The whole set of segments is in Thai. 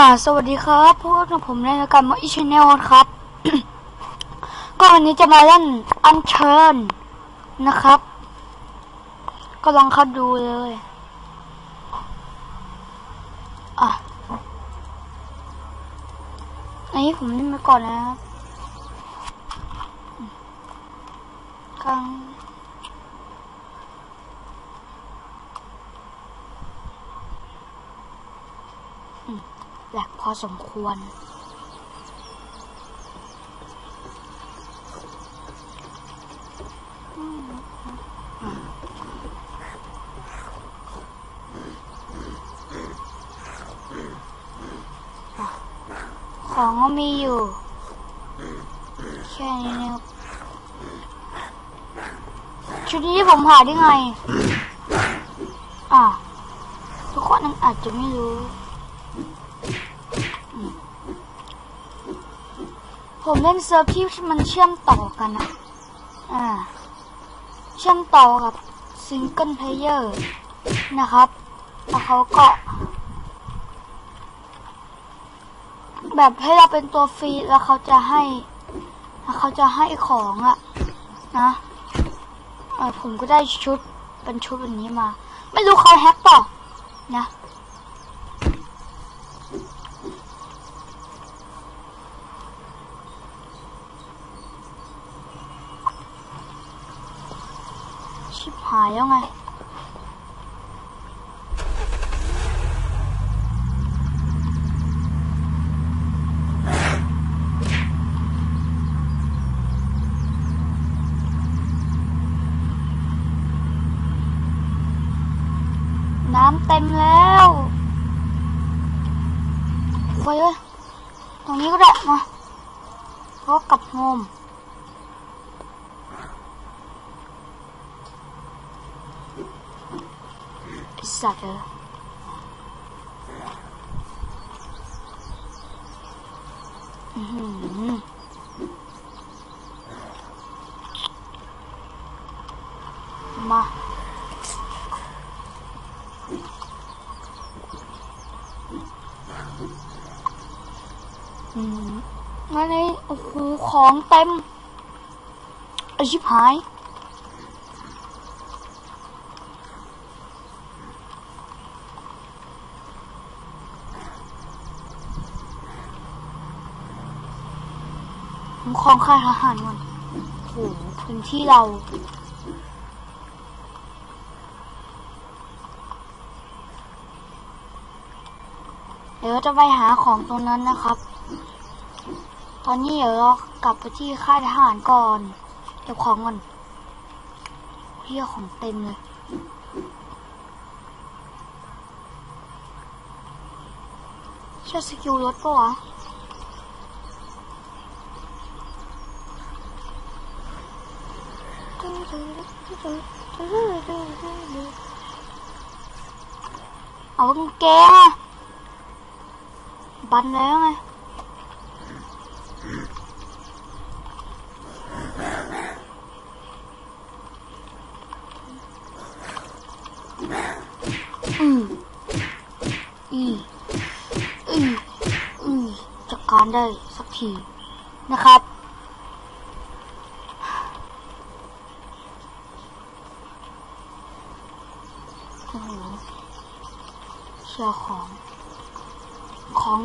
สวัสดีครับพวกกับผมในรายการมออีชแนลครับ ก็วันนี้จะมาเล่นอันเชิญนะครับ ก็ลองเข้าดูเลยอะอันนี้ผมเล่นมาก่อนนะกลาง หลกพอสมควร ของก็มีอยู่ แค่นี้นะครับชุดนี้ผมหาได้ไง อะ ทุกคนอาจจะไม่รู้อืม ผมเล่นเซิร์ฟที่มันเชื่อมต่อกันอะอ่า เชื่อมต่อกับซิงเกิลเพลเยอร์นะครับแล้วเขาก็ แบบให้เราเป็นตัวฟรีแล้วเขาจะให้แล้วเขาจะให้ของอะนะผมก็ได้ชุดเป็นชุดแบบนี้มา ไม่รู้เขาแฮกต่อนะ ชิบหายแล้วไง น้ำเต็มแล้วไปเลยตรงนี้ก็ได้มาเพราะกลับโฮมไอ้สัตว์เอออื้อหือ มาอืมอันนี้โอ้โหของเต็มไอชิบหาย ของค่ายทหารก่อนโอ้โหพื้นที่เรา เดี๋ยวจะไปหาของตรงนั้นนะครับ ตอนนี้เดี๋ยวเรากลับไปที่ค่ายทหารก่อน เก็บของก่อนเพียของเต็มเลยเชื่อสกิลรถปะวะ เอากางเกบันแล้วไงอืมอีอืออือจัดการได้สักทีนะครับ โอ้โห เชื่อของ ของ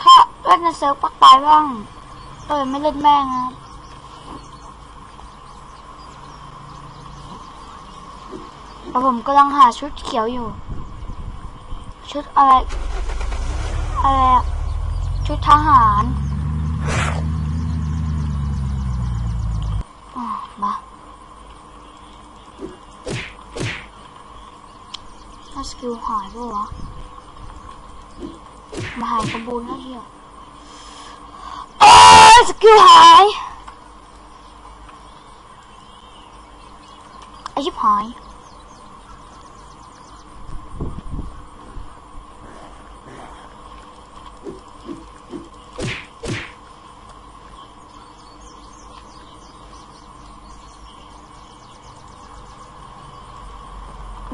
ถ้าเล่นในเซิร์ฟปักตายบ้าง เออไม่เล่นแม่งนะแล้วผมกำลังหาชุดเขียวอยู่ ชุดอะไร อะไร ชุดทหาร สกิลหายปะวะมาหายกระบุนแล้วเหี้ยโอ้ยสกิลหายไอชิบหาย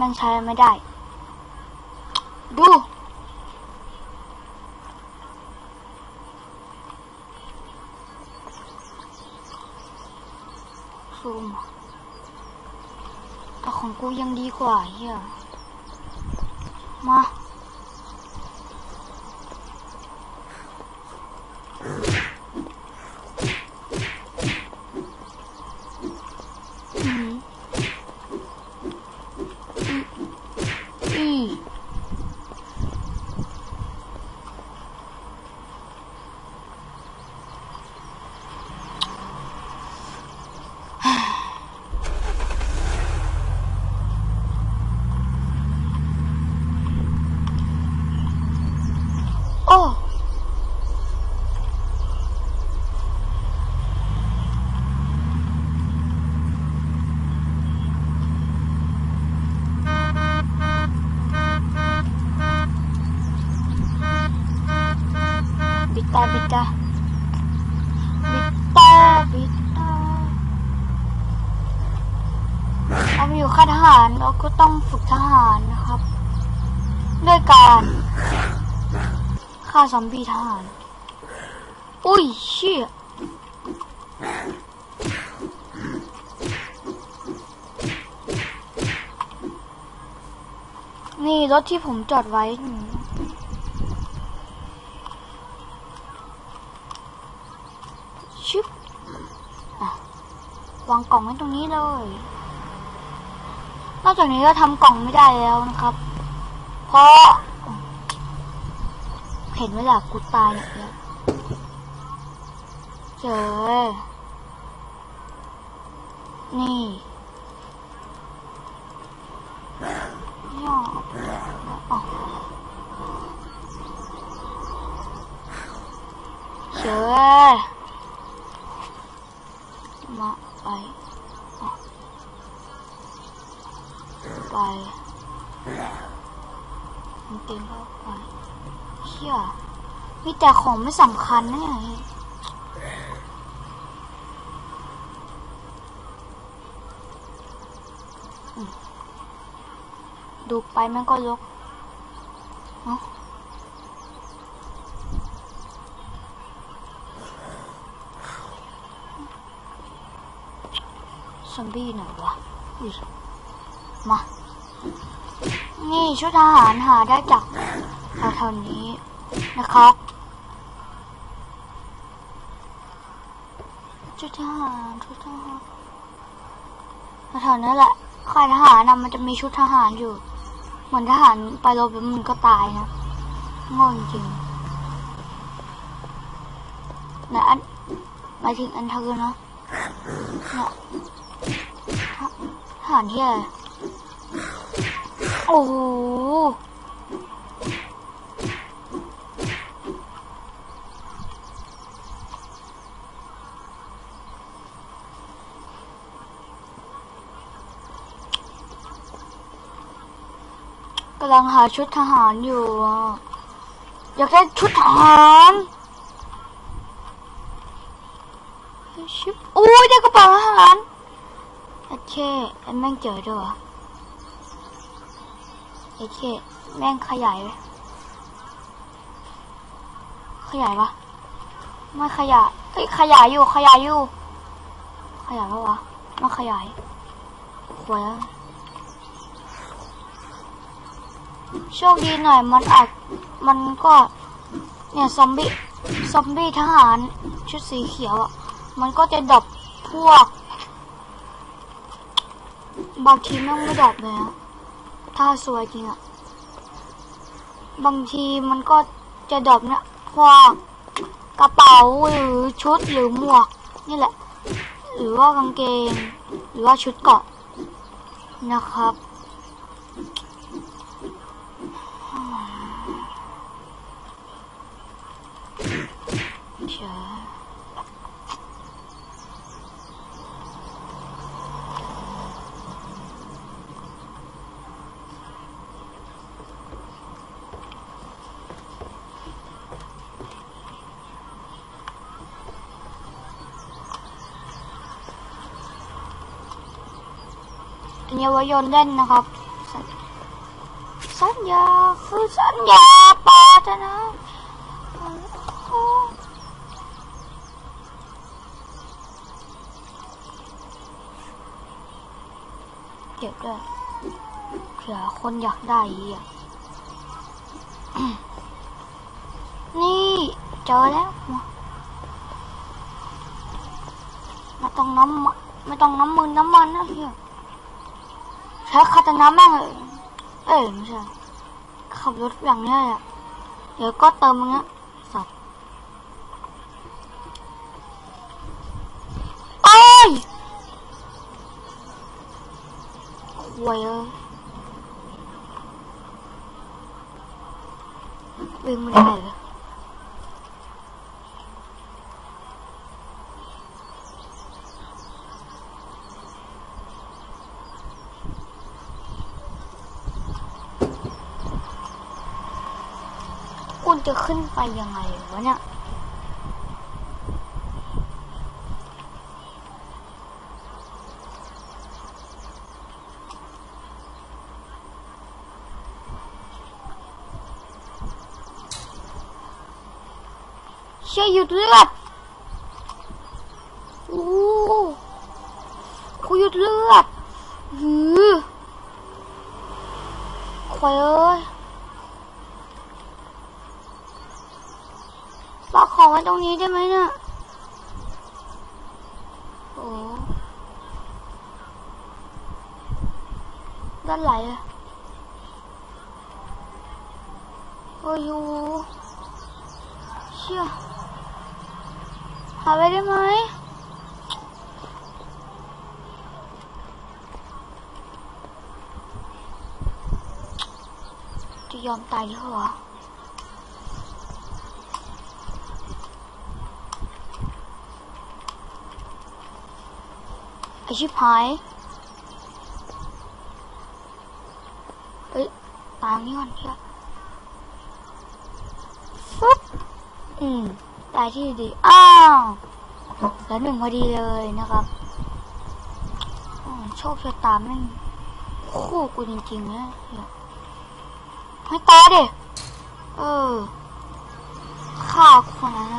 ม่งใช้ไม่ได้ ซูมแต่ของกู ยังดีกว่าเฮียมา อืมอืม โอ้บิดตาบิดตาบิดตาบิดตาเรามาอยู่ค่ายทหารเราก็ต้องฝึกทหารนะครับ ด้วยการ ฆ่าซอมบี้ทหารอุ้ยเชี่ยนี่รถที่ผมจอดไว้ชึบวางกล่องไว้ตรงนี้เลย นอกจากนี้ก็ทำกล่องไม่ได้แล้วนะครับ เพราะ เห็นเวลากูตายเนี่ยเจอ นี่ย่อออกเจอ มาไป ไปมันเต็มเข้าไป เชี่ยมีแต่ของไม่สำคัญนะเนี่ยดูไปมันก็ลกเนาะซอมบี้ไหนวะมา นี่ชุดทหารหาได้จาก แถวๆนี้นะครับชุดทหารชุดทหารแถวๆนั้นแหละค่ายทหารนะมันจะมีชุดทหารอยู่ เหมือนทหารไปรบแล้วมันก็ตายนะโง่จริงนะอันหมายถึงอันเธอะเนี่ยททหารที่อะไรโอ้โห กำลังหาชุดทหารอยู่ อยากได้ชุดทหารชิบอุ้ยได้กระเป๋าทหารโอเคไอ้แม่งเจอด้วยโอเคแม่งขยายขยายปะไม่ขยายเฮ้ยขยายอยู่ขยายอยู่ ขยายปะวะไมาขยายหวยแล้ว โชคดีหน่อยมันอาจมันก็เนี่ยซอมบี้ซอมบี้ทหารชุดสีเขียวอะ มันก็จะดรอปพวกบางทีแม่งไม่ดรอปเลยนะถ้าสวยจริงอะบางทีมันก็จะดรอปเนี่ยพวกกระเป๋าหรือชุดหรือหมวก นี่แหละ หรือว่ากางเกง หรือว่าชุดเกาะนะครับ เชื่อ เป็นเยาวชนเล่นนะครับ สัญญาคือสัญญาปารถนาเก็บด้วยเผื่อคนอยากได้อีกอะนี่เจอแล้วมาไม่ต้องน้ำมันไม่ต้องน้ำมือน้ำมันนะเฮีย ใช้คาตานะแม่งเลยเอ้ยไม่ใช่ขับรถอย่างนี้อะเดี๋ยวก็เติมเงี้ยสัตว์โอ้ยหวยเอ้ยวิ่งไม่ได้เลย คุณ จะขึ้นไปยังไงวะเนี่ยเชื่อหยุดเลือดโอ้กูหยุดเลือดหือควายเอ้ย ฝากของไว้ ตรงนี้ได้ไหมเนี่ยโอ้ด้านไหลอะโอ้ยโหเชี่ยหาไว้ได้ไหมจะยอมตายเหรอ ไอชิบหายเอ้ย ตามนี่ก่อนเพื่อนฟึ๊บอืม ตายที่ดี อ้าวแล้วหนึ่งพอดีเลยนะครับ โชคชะตาแม่คู่กูจริงๆนะเหี้ยไม่ตายดิ เออฆ่าคนนั้น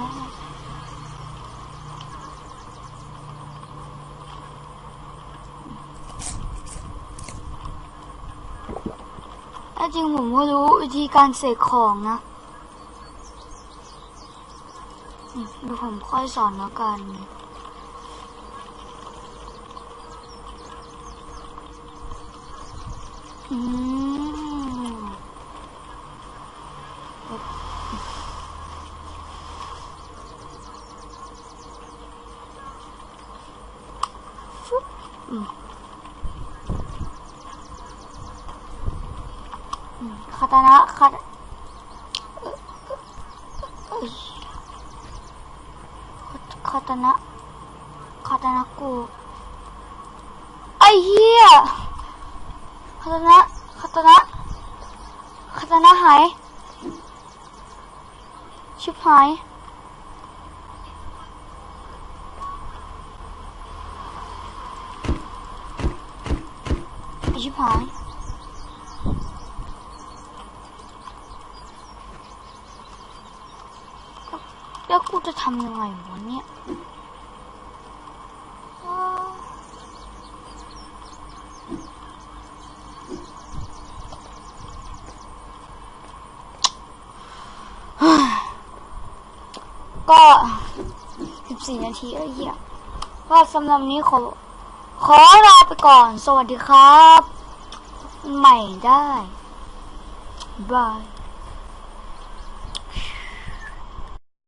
ถ้าจริงผมก็รู้วิธีการเสกของนะเดี๋ยวผมค่อยสอนแล้วกันอืมฟุ๊บอืม อืมคาตานะคาตาเอ้ยคาตานะคาตานะกูไอ้เหี้ยคาตานะคาตานะคาตานะหาย ชิบหายชิบหายแล้วกูจะทำยังไงวะเนี่ยเฮ้ยก็ี่นาทีเอ้ยเหี้ยก็สำหรับนี้ขอ ขอลาไปก่อน สวัสดีครับ ใหม่ได้บาย